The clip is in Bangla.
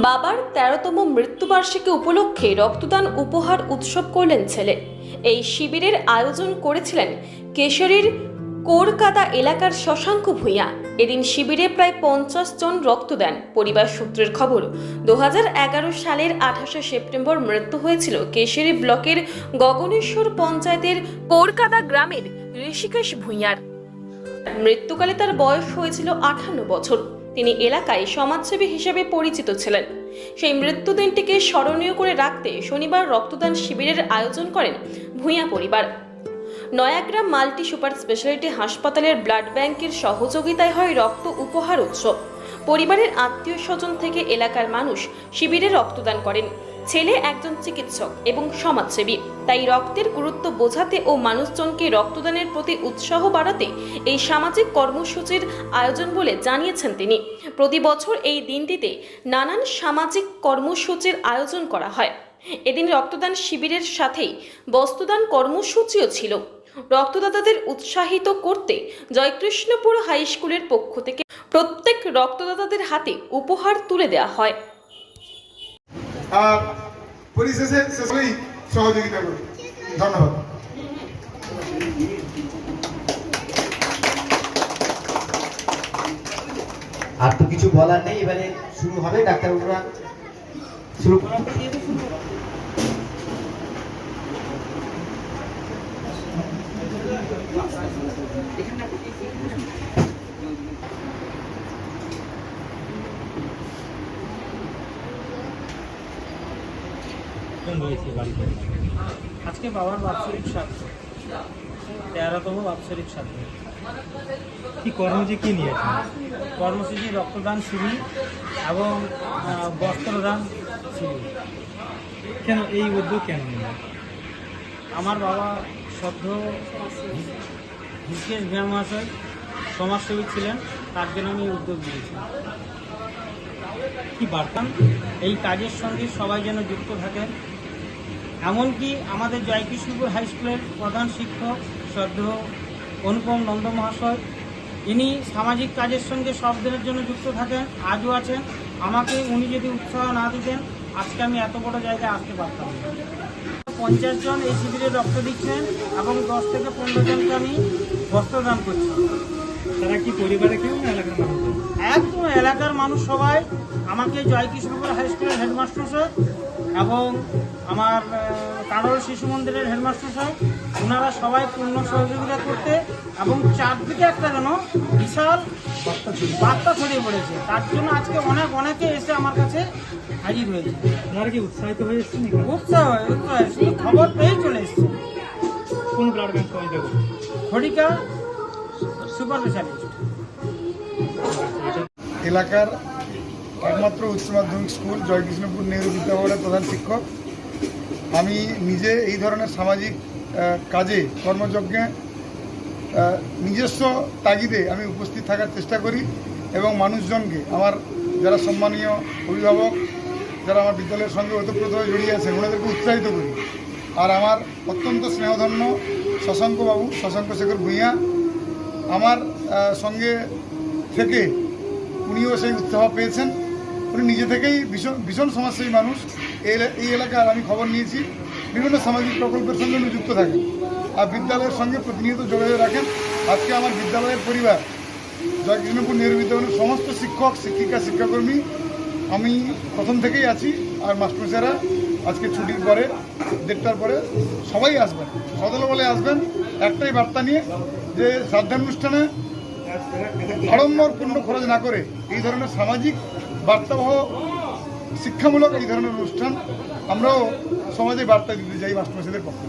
বাবার তেরোতম মৃত্যুবার্ষিকী উপলক্ষে রক্তদান উপহার উৎসব করলেন ছেলে। এই শিবিরের আয়োজন করেছিলেন কেশরীর কোরকাতা এলাকার শশাঙ্ক ভূঁইয়া। এদিন শিবিরে প্রায় পঞ্চাশ জন রক্ত দেন। পরিবার সূত্রের খবর, দু হাজার এগারো সালের আঠাশে সেপ্টেম্বর মৃত্যু হয়েছিল কেশরী ব্লকের গগনেশ্বর পঞ্চায়েতের কোরকাতা গ্রামের ঋষিকেশ ভূঁইয়ার। মৃত্যুকালে তার বয়স হয়েছিল আঠান্ন বছর। তিনি এলাকায় সমাজসেবী হিসেবে পরিচিত ছিলেন। সেই মৃত্যুদিনটিকে স্মরণীয় করে রাখতে শনিবার রক্তদান শিবিরের আয়োজন করেন ভূঁইয়া পরিবার। নয়াগ্রাম মাল্টি সুপার স্পেশালিটি হাসপাতালের ব্লাড ব্যাংকের সহযোগিতায় হয় রক্ত উপহার উৎসব। পরিবারের আত্মীয় স্বজন থেকে এলাকার মানুষ শিবিরে রক্তদান করেন। ছেলে একজন চিকিৎসক এবং সমাজসেবী। তাই রক্তের গুরুত্ব বোঝাতে ও মানুষজনকে রক্তদানের প্রতি উৎসাহ বাড়াতে এই সামাজিক কর্মসূচির আয়োজন বলে জানিয়েছেন তিনি। প্রতি বছর এই দিনটিতে নানান সামাজিক কর্মসূচির আয়োজন করা হয়। এদিন রক্তদান শিবিরের সাথেই বস্ত্রদান কর্মসূচিও ছিল। রক্তদাতাদের উৎসাহিত করতে জয়কৃষ্ণপুর হাই স্কুলের পক্ষ থেকে প্রত্যেক রক্তদাতাদের হাতে উপহার তুলে দেওয়া হয়। পরিশেষে শেষেই সহযোগিতা করি ধন্যবাদ। আর তো কিছু বলার নেই, এবারে শুরু হবে ডাক্তারবাবুরা শুরু করুন। আজকে বাবার বাৎসরিক সাথে। তেরোতম বাৎসরিক সাথে। কি কর্মসূচি কি নিয়েছেন কর্মসূচি রক্তদান শিবির এবং বস্ত্রদান শিবির। কেন, এই উদ্যোগ কেন আমার বাবা সদ্য হিসকেশ ভ্যাম মহাশয় সমাজসেবী ছিলেন, তার জন্য আমি উদ্যোগ নিয়েছি। কি বার্তা এই কাজের সঙ্গে সবাই যেন যুক্ত থাকেন। এমনকি আমাদের জয়কৃষ্ণপুর হাই স্কুলের প্রধান শিক্ষক শ্রদ্ধ অনুপম নন্দ মহাশয় ইনি সামাজিক কাজের সঙ্গে সব দিনের জন্য যুক্ত থাকেন আজও আছেন। আমাকে উনি যদি উৎসাহ না দিতেন আজকে আমি এত বড় জায়গায় আসতে পারতাম পঞ্চাশ জন এই শিবিরে রক্ত দিচ্ছেন এবং দশ থেকে পনেরো জনকে আমি বস্ত্রদান করছি। তারা কি পরিবারে কেউ না এলাকার মানুষ? একদম এলাকার মানুষ সবাই আমাকে জয়কৃষ্ণপুর হাই স্কুলের হেডমাস্টার স্যার এবং আমার কারোর শিশু মন্দিরের হেডমাস্টার স্যার। ওনারা সবাই পূর্ণ সহযোগিতা করতে এবং চারদিকে একটা যেন বিশাল বার্তা ছড়িয়ে পড়েছে। তার জন্য আজকে অনেক অনেকে এসে আমার কাছে হাজির হয়েছে। উৎসাহিত হয়ে এসেছেন? উৎসাহ শুধু খবর পেয়েই চলে এসছে। কোন blood bank Kharika super specialist এলাকার একমাত্র উচ্চ মাধ্যমিক স্কুল, জয়কৃষ্ণপুর নেহরু বিদ্যাভবনের প্রধান শিক্ষক। আমি নিজে এই ধরনের সামাজিক কাজে কর্মযজ্ঞে নিজস্ব তাগিদে আমি উপস্থিত থাকার চেষ্টা করি এবং মানুষজনকে, আমার যারা সম্মানীয় অভিভাবক, যারা আমার বিদ্যালয়ের সঙ্গে ওতপ্রোতভাবে জড়িয়ে আছেন, ওনাদেরকে উৎসাহিত করি। আর আমার অত্যন্ত স্নেহধন্য শশাঙ্কবাবু, শশাঙ্ক শেখর ভূঁইয়া, আমার সঙ্গে থেকে উনিও সেই উৎসাহ পেয়েছেন। উনি নিজে থেকেই ভীষণ ভীষণ সমাজসেবী মানুষ। এই এলা- এই এলাকার আমি খবর নিয়েছি। বিভিন্ন সামাজিক প্রকল্পের সঙ্গে উনি যুক্ত থাকেন। আর বিদ্যালয়ের সঙ্গে প্রতিনিয়ত যোগাযোগ রাখেন। আজকে আমার বিদ্যালয়ের পরিবার জয়কৃষ্ণপুর নেহরু বিদ্যালয়ের সমস্ত শিক্ষক, শিক্ষিকা, শিক্ষাকর্মী, আমি প্রথম থেকেই আছি আর মাস্টারমশাইরা আজকে ছুটির পরে, দেড়টার পরে সবাই আসবেন। সদল বলে আসবেন। একটাই বার্তা নিয়ে যে শ্রাদ্ধানুষ্ঠানে আড়ম্বরপূর্ণ খরচ না করে এই ধরনের সামাজিক বার্তাবহ শিক্ষামূলক এই ধরনের অনুষ্ঠান আমরাও সমাজে বার্তা দিতে চাই মাস্টারমশাইদের পক্ষ